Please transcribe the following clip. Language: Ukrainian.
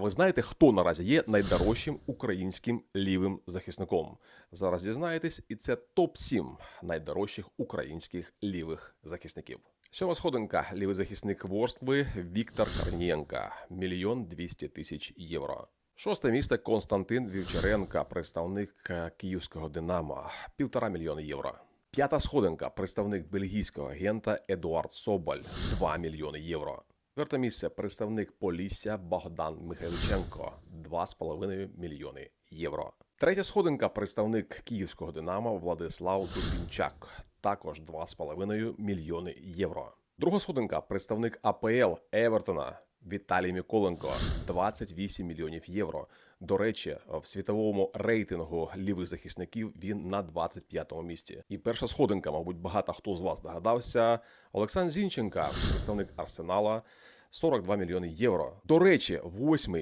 ви знаєте, хто наразі є найдорожчим українським лівим захисником? Зараз дізнаєтесь, і це топ 7 найдорожчих українських лівих захисників. Сьома сходинка лівий захисник Ворстви Віктор Корнієнка, мільйон двісті тисяч євро. Шосте місце Константин Вівчаренка, представник е, київського Динамо, півтора мільйони євро. П'ята сходинка представник бельгійського агента Едуард Соболь, 2 мільйони євро. Четверте місце представник Полісся Богдан Михайличенко, 2,5 мільйони євро. Третя сходинка представник київського Динамо Владислав Дубінчак, також 2,5 мільйони євро. Друга сходинка представник АПЛ Евертона Віталій Миколенко 28 мільйонів євро. До речі, в світовому рейтингу лівих захисників він на 25-му місці. І перша сходинка, мабуть, багато хто з вас догадався. Олександр Зінченка, представник Арсенала. 42 мільйони євро. До речі, восьмий